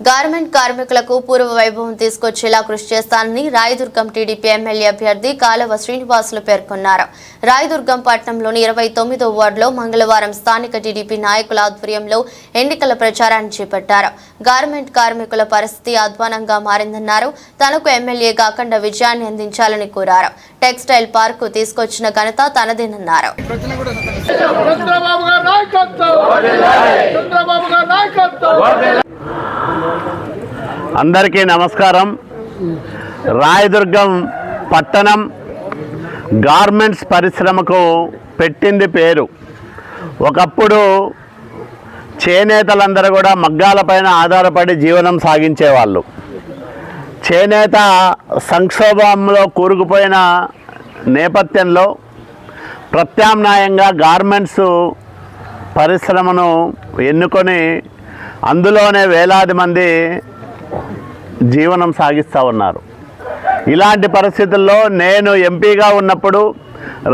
Garment కార్మికులకు పూర్వ వైభవం తీసుకొచ్చేలా కృషి చేస్తానని రాయదుర్గం టీడీపీ ఎమ్మెల్యే అభ్యర్థి కాలవ శ్రీనివాసులు పేర్కొన్నారు. రాయదుర్గం పట్టణంలోని ఇరవై తొమ్మిదో వార్డులో మంగళవారం స్థానిక టీడీపీ నాయకుల ఆధ్వర్యంలో ఎన్నికల ప్రచారాన్ని చేపట్టారు. గార్మెంట్ కార్మికుల పరిస్థితి అధ్వానంగా మారిందన్నారు. తనకు ఎమ్మెల్యేగా అఖండ విజయాన్ని అందించాలని కోరారు. టెక్స్టైల్ పార్కు తీసుకొచ్చిన ఘనత తనదేనన్నారు. చంద్రబాబు గారు నాయకత్వం! చంద్రబాబు గారు నాయకత్వం! అందరికీ నమస్కారం. రాయదుర్గం పట్టణం గార్మెంట్స్ పరిశ్రమకు పెట్టింది పేరు. ఒకప్పుడు చేనేతలందరూ కూడా మగ్గాలపైన ఆధారపడి జీవనం సాగించేవాళ్ళు. చేనేత సంక్షోభంలో కూరుకుపోయిన నేపథ్యంలో ప్రత్యామ్నాయంగా గార్మెంట్స్ పరిశ్రమను ఎన్నుకొని అందులోనే వేలాది మంది జీవనం సాగిస్తూ ఉన్నారు. ఇలాంటి పరిస్థితుల్లో నేను ఎంపీగా ఉన్నప్పుడు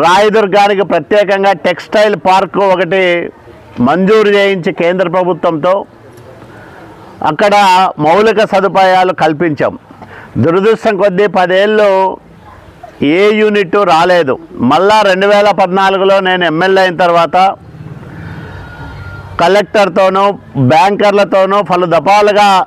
రాయదుర్గానికి ప్రత్యేకంగా టెక్స్టైల్ పార్కు ఒకటి మంజూరు చేయించి కేంద్ర ప్రభుత్వంతో అక్కడ మౌలిక సదుపాయాలు కల్పించాం. దురదృష్టం కొద్దీ పదేళ్ళు ఏ యూనిట్ రాలేదు. మళ్ళా రెండు వేల పద్నాలుగులో నేను ఎమ్మెల్యే అయిన తర్వాత కలెక్టర్తోనూ బ్యాంకర్లతోనూ పలు దఫాలుగా